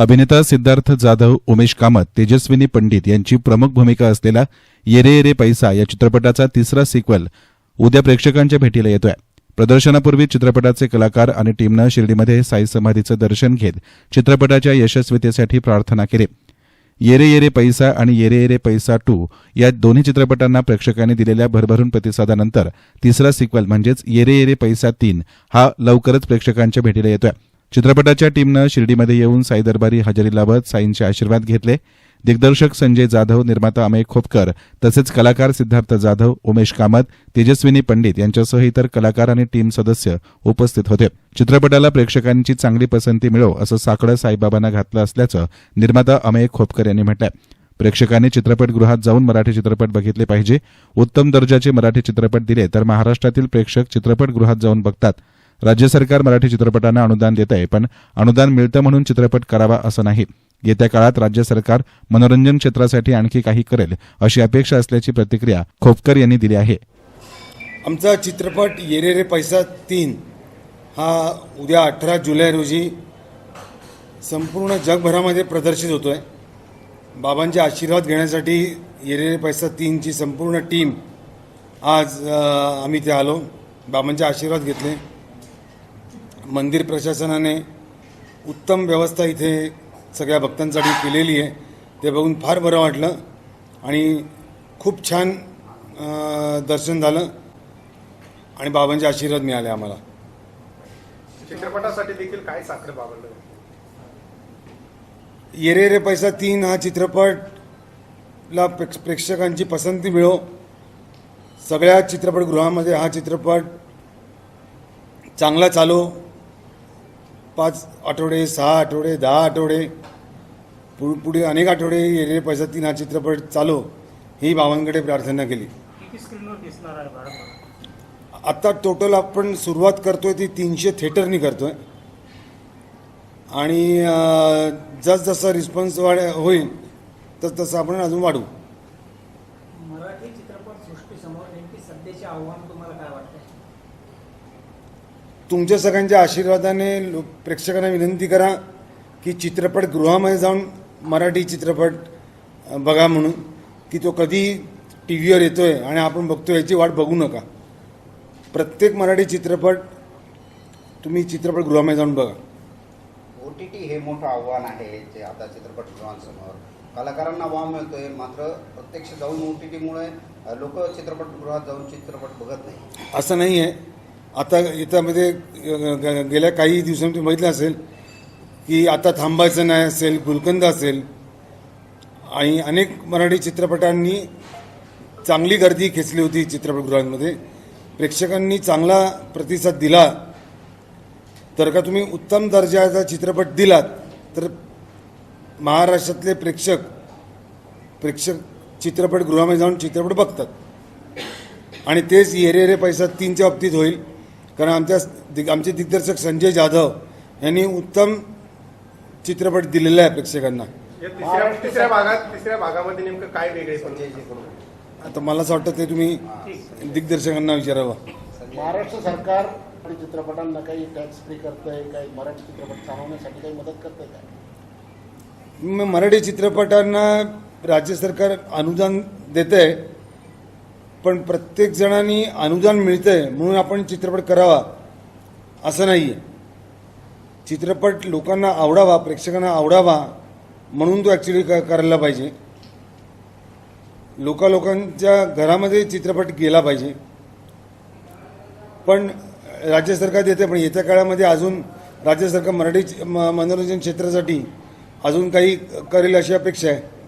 अभिनेता सिद्धार्थ जाधव उमेश कामत तेजस्विनी पंडित यांची प्रमुख भूमिका असलेला येरे येरे पैसा या चित्रपटाचा तिसरा सिक्वल उद्या प्रेक्षकांच्या भेटीला येतोय. प्रदर्शनापूर्वी चित्रपटाचे कलाकार आणि टीमनं शिर्डीमध्ये साई समाधीचं दर्शन घेत चित्रपटाच्या यशस्वीतेसाठी प्रार्थना केली. येरे येरे पैसा आणि येरे येरे पैसा टू या दोन्ही चित्रपटांना प्रेक्षकांनी दिलेल्या भरभरून प्रतिसादानंतर तिसरा सिक्वल म्हणजेच येरे येरे पैसा तीन हा लवकरच प्रेक्षकांच्या भेटीला येतोय. चित्रपटाच्या टीमनं शिर्डीमध्ये येऊन साई दरबारी हजेरी लावत साईंचे आशीर्वाद घेतले. दिग्दर्शक संजय जाधव निर्माता अमेय खोपकर तसेच कलाकार सिद्धार्थ जाधव उमेश कामत तेजस्विनी पंडित यांच्यासह इतर कलाकार आणि टीम सदस्य उपस्थित होते. चित्रपटाला प्रेक्षकांची चांगली पसंती मिळो असं साकडं साईबाबांना घातलं असल्याचं निर्माता अमेय खोपकर यांनी म्हटलंय. प्रेक्षकांनी चित्रपटगृहात जाऊन मराठी चित्रपट बघितले पाहिजे. उत्तम दर्जाचे मराठी चित्रपट दिले तर महाराष्ट्रातील प्रेक्षक चित्रपटगृहात जाऊन बघतात. राज्य सरकार मराठी चित्रपटांना अनुदान देत आहे पण अनुदान मिळतं म्हणून चित्रपट करावा असं नाही. येत्या काळात राज्य सरकार मनोरंजन क्षेत्रासाठी आणखी काही करेल अशी अपेक्षा असल्याची प्रतिक्रिया खोपकर यांनी दिली आहे. आमचा चित्रपट येरे रे पैसा तीन हा उद्या अठरा जुलै रोजी संपूर्ण जगभरामध्ये प्रदर्शित होतो आहे बाबांचे आशीर्वाद घेण्यासाठी येरे रे पैसा तीनची संपूर्ण टीम आज आम्ही ते आलो. बाबांचे आशीर्वाद घेतले. मंदिर प्रशासनाने उत्तम व्यवस्था इथे सगळ्या भक्तांसाठी केलेली आहे. ते बघून फार बरं वाटलं आणि खूप छान दर्शन झालं आणि बाबांचे आशीर्वाद मिळाले आम्हाला. चित्रपटासाठी देखील काय साखर बाबा येरे रे पैसा तीन हा चित्रपटला प्रेक्ष- प्रेक्षकांची पसंती मिळो. सगळ्या चित्रपटगृहामध्ये हा चित्रपट चांगला चालो. पाच आठवडे सहा आठवडे दहा आठवडे पु पुढे अनेक आठवडे रे पैसा तीन हा चित्रपट चालो ही बाबांकडे प्रार्थना केली. किती स्क्रीनवर दिसणार आहे भारत आता टोटल आपण सुरुवात करतोय ती तीनशे थिएटरनी करतोय. आणि जसजसा रिस्पॉन्स वाढ होईल तस तसं आपण अजून वाढवू मराठी चित्रपट सृष्टीसमोर नेमकी सध्याचे आव्हान तुम्हाला काय वाटतं तुमच्या सगळ्यांच्या आशीर्वादाने लो- प्रेक्षकांना विनंती करा की चित्रपटगृहामध्ये जाऊन मराठी चित्रपट बघा म्हणून की तो कधी टी व्हीवर येतोय आणि आपण बघतो याची वाट बघू नका. प्रत्येक मराठी चित्रपट तुम्ही चित्रपटगृहामध्ये जाऊन बघा. ओ टी टी हे मोठं आव्हान आहे जे आता चित्रपटगृहांसमोर कलाकारांना वाव मिळतोय मात्र प्रत्यक्ष जाऊन ओ टी टीमुळे लोक चित्रपटगृहात जाऊन चित्रपट बघत नाही. असं नाही आहे आता याच्यामध्ये ग- गेल्या काही दिवसांनी बघितलं असेल की आता थांबायचं नाही असेल गुलकंद असेल आणि अनेक मराठी चित्रपटांनी चांगली गर्दी खेचली होती चित्रपटगृहांमध्ये. प्रेक्षकांनी चांगला प्रतिसाद दिला. तर का तुम्ही उत्तम दर्जाचा चित्रपट दिलात तर महाराष्ट्रातले प्रेक्षक प्रेक्षक चित्रपटगृहामध्ये जाऊन चित्रपट बघतात. आणि तेच येरे रे पैसा तीनच्या बाबतीत होईल. कारण आमच्या दिग आमचे दिग्दर्शक संजय जाधव यांनी उत्तम चित्रपट दिलेला आहे प्रेक्षकांना. या तिसऱ्या तिसऱ्या भागात तिसऱ्या भागामध्ये नेमकं काय वेगळे आता मला असं वाटतं ते तुम्ही दिग्दर्शकांना विचारावं. महाराष्ट्र सरकार आणि चित्रपटांना काही टॅक्स फ्री करतंय काही मराठी चित्रपट चालवण्यासाठी काही मदत करतंय का? मराठी चित्रपटांना राज्य सरकार अनुदान देत आहे पण प्रत्येक जणांनी अनुदान मिळतंय म्हणून आपण चित्रपट करावा असं नाही आहे चित्रपट लोकांना आवडावा प्रेक्षकांना आवडावा म्हणून तो ॲक्च्युली करायला पाहिजे. लोका लोकांच्या घरामध्ये चित्रपट गेला पाहिजे. पण राज्य सरकार देते पण येत्या काळामध्ये अजून राज्य सरकार मराठी म- मनोरंजन क्षेत्रासाठी अजून काही करेल अशी अपेक्षा आहे.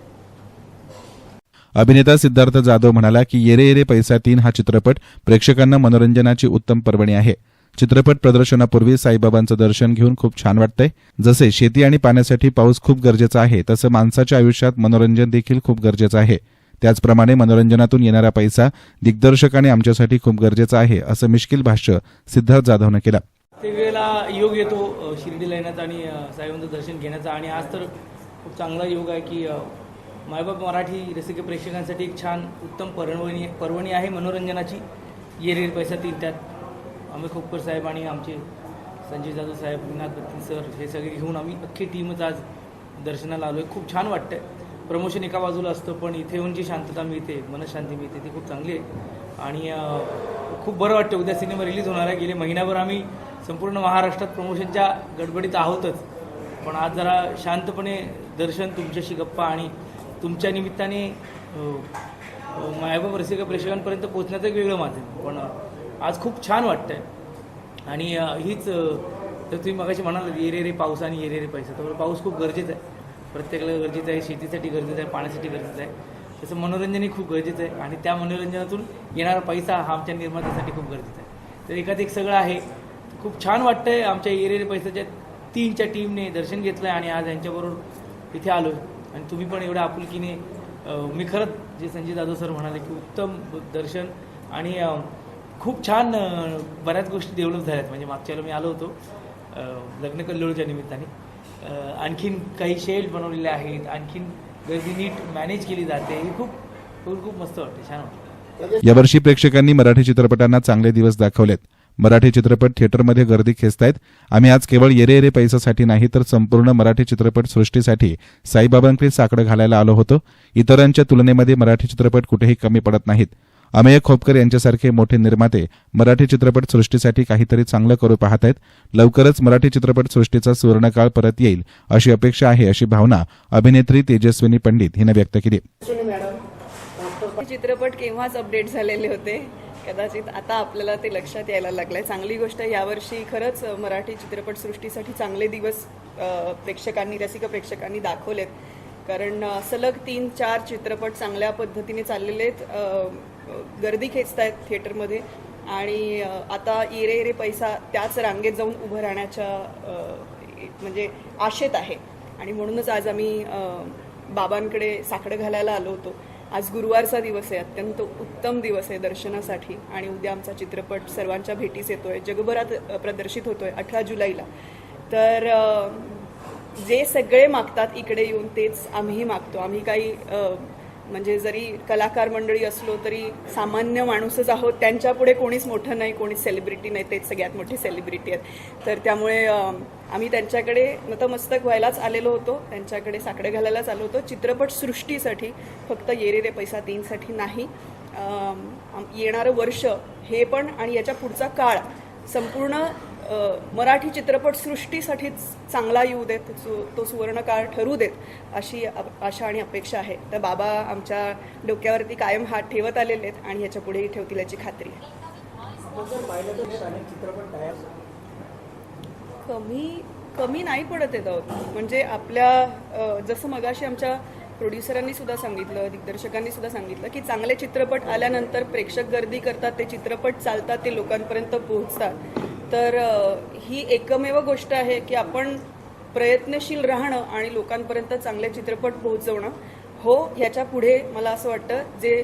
अभिनेता सिद्धार्थ जाधव म्हणाला की येरे येरे पैसा तीन हा चित्रपट प्रेक्षकांना मनोरंजनाची उत्तम पर्वणी आहे. चित्रपट प्रदर्शनापूर्वी साईबाबांचं दर्शन घेऊन खूप छान वाटतंय. जसे शेती आणि पाण्यासाठी पाऊस खूप गरजेचा आहे तसं माणसाच्या आयुष्यात मनोरंजन देखील खूप गरजेचं आहे. त्याचप्रमाणे मनोरंजनातून येणारा पैसा दिग्दर्शकाने आमच्यासाठी खूप गरजेचा आहे असं मिश्किल भाष्य सिद्धार्थ जाधवनं केलं. वेळेला योग येतो शिर्डीला येण्याचा आणि साईबाबांचं दर्शन घेण्याचा. आणि आज तर खूप चांगला योग आहे की मायबाप मराठी रसिक प्रेक्षकांसाठी एक छान उत्तम पर्वणी पर्वणी आहे मनोरंजनाची. येरेर पैसा तीन त्यात. अमित खोपकर साहेब आणि आमचे संजय जाधव साहेब विनाथ बत्ती सर हे सगळे घेऊन आम्ही अख्खी टीमच आज दर्शनाला आलो आहे खूप छान वाटतंय. प्रमोशन एका बाजूला असतं पण इथे येऊन जी शांतता मिळते मनशांती मिळते ती खूप चांगली आहे. आणि खूप बरं वाटतं उद्या सिनेमा रिलीज होणार आहे. गेले महिनाभर आम्ही संपूर्ण महाराष्ट्रात प्रमोशनच्या गडबडीत आहोतच. पण आज जरा शांतपणे दर्शन तुमच्याशी गप्पा आणि तुमच्या निमित्ताने अं, अं, रसिक प्रेक्षकांपर्यंत पोहोचण्याचं एक वेगळं माध्यम. पण आज खूप छान वाटतंय. आणि हीच तर तुम्ही मगाशी म्हणाल ये रे रे पाऊस आणि ये रे रे पैसा. तर पाऊस खूप गरजेचा आहे. प्रत्येकाला गरजेचं आहे शेतीसाठी गरजेचं आहे पाण्यासाठी गरजेचं आहे. तसं मनोरंजनही खूप गरजेचं आहे. आणि त्या मनोरंजनातून येणारा पैसा हा आमच्या निर्मात्यासाठी खूप गरजेचा आहे. तर एकात एक सगळं आहे. खूप छान वाटतंय आमच्या ये रे रे पैसाच्या तीनच्या टीमने दर्शन घेतलं आणि आज यांच्याबरोबर इथे आलो आणि तुम्ही पण एवढ्या आपुलकीने मी खरंच जे संजय जाधव सर म्हणाले की उत्तम दर्शन आणि खूप छान बऱ्याच गोष्टी डेव्हलप झाल्यात. म्हणजे मागच्या वेळेला मी आलो होतो लग्न कल्लोळच्या निमित्ताने. आणखीन काही शेड बनवलेले आहेत आणखीन गर्दी नीट मॅनेज केली जाते. हे खूप खूप खूप मस्त वाटते छान वाटतं यावर्षी प्रेक्षकांनी मराठी चित्रपटांना चांगले दिवस दाखवलेत. मराठी चित्रपट थिएटरमध्ये गर्दी खेचतायत. आम्ही आज केवळ येरे येरे पैसासाठी नाही तर संपूर्ण मराठी चित्रपट सृष्टीसाठी साईबाबांकडे साकडं घालायला आलो होतो. इतरांच्या तुलनेमध्ये मराठी चित्रपट कुठेही कमी पडत नाहीत. अमेय खोपकर यांच्यासारखे मोठे निर्माते मराठी चित्रपट सृष्टीसाठी काहीतरी चांगलं करू पाहत आहेत लवकरच मराठी चित्रपट सृष्टीचा सुवर्णकाळ परत येईल अशी अपेक्षा आहे अशी भावना अभिनेत्री तेजस्विनी पंडित हिनं व्यक्त केली. चित्रपट केव्हाच अपडेट झालेले होते? कदाचित आता आपल्याला ते लक्षात यायला लागलंय. चांगली गोष्ट यावर्षी खरंच मराठी चित्रपटसृष्टीसाठी चांगले दिवस प्रेक्षकांनी रसिक प्रेक्षकांनी दाखवलेत. कारण सलग तीन चार चित्रपट चांगल्या पद्धतीने चाललेले आहेत. गर्दी खेचत आहेत थिएटरमध्ये. आणि आता इरे इरे पैसा त्याच रांगेत जाऊन उभं राहण्याच्या म्हणजे आशेत आहे. आणि म्हणूनच आज आम्ही बाबांकडे साकडं घालायला आलो होतो. आज गुरुवारचा दिवस आहे अत्यंत उत्तम दिवस आहे दर्शनासाठी. आणि उद्या आमचा चित्रपट सर्वांच्या भेटीस येतोय जगभरात प्रदर्शित प्रदर्शित होतोय अठरा जुलैला. तर जे सगळे मागतात इकडे येऊन तेच आम्हीही मागतो. आम्ही काही म्हणजे जरी कलाकार मंडळी असलो तरी सामान्य माणूसच आहोत त्यांच्या पुढे कोणीच मोठं नाही कोणीच सेलिब्रिटी नाही तेच सगळ्यात मोठी सेलिब्रिटी आहेत. तर त्यामुळे आम्ही त्यांच्याकडे नतमस्तक व्हायलाच आलेलो होतो त्यांच्याकडे साकडे घालायलाच आलो होतो. चित्रपट सृष्टीसाठी फक्त येरे रे पैसा तीनसाठी नाही. येणारं वर्ष हे पण आणि याच्या पुढचा काळ संपूर्ण मराठी चित्रपट सृष्टीसाठीच चांगला येऊ देत तो सुवर्ण काळ ठरू देत अशी आशा आणि अपेक्षा आहे. तर बाबा आमच्या डोक्यावरती कायम हात ठेवत आलेले आहेत आणि याच्या पुढेही ठेवतील याची खात्री कमी कमी नाही पडत येत आहोत म्हणजे आपल्या जसं मगाशी आमच्या प्रोड्युसरांनी सुद्धा सांगितलं दिग्दर्शकांनी सुद्धा सांगितलं की चांगले चित्रपट आल्यानंतर प्रेक्षक गर्दी करतात ते चित्रपट चालतात ते लोकांपर्यंत पोहोचतात. तर ही एकमेव गोष्ट आहे की आपण प्रयत्नशील राहणं आणि लोकांपर्यंत चांगले चित्रपट पोहोचवणं हो ह्याच्या पुढे मला असं वाटतं जे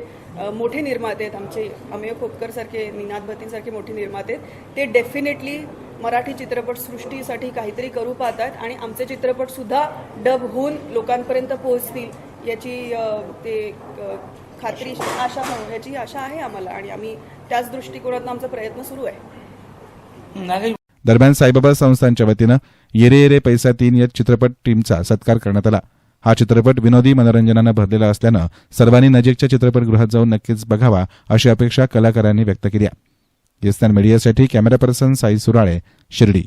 मोठे निर्माते आहेत आमचे अमेय खोपकर सारखे निनाद भतींसारखे मोठे निर्माते आहेत ते डेफिनेटली मराठी चित्रपटसृष्टीसाठी काहीतरी करू पाहतात आणि आमचे चित्रपट सुद्धा डब होऊन लोकांपर्यंत पोहोचतील याची ते खात्री आशा याची आशा आहे आम्हाला आणि आम्ही त्याच दृष्टिकोनातून आमचा प्रयत्न सुरू आहे. दरम्यान साईबाबा संस्थांच्या वतीनं येरे येरे पैसा तीन या चित्रपट टीमचा सत्कार करण्यात आला. हा चित्रपट विनोदी मनोरंजनानं भरलेला असल्यानं सर्वांनी नजीकच्या चित्रपटगृहात जाऊन नक्कीच बघावा अशी अपेक्षा कलाकारांनी व्यक्त केली आहे. मीडियासाठी कॅमेरा पर्सन साई सुराळे शिर्डी.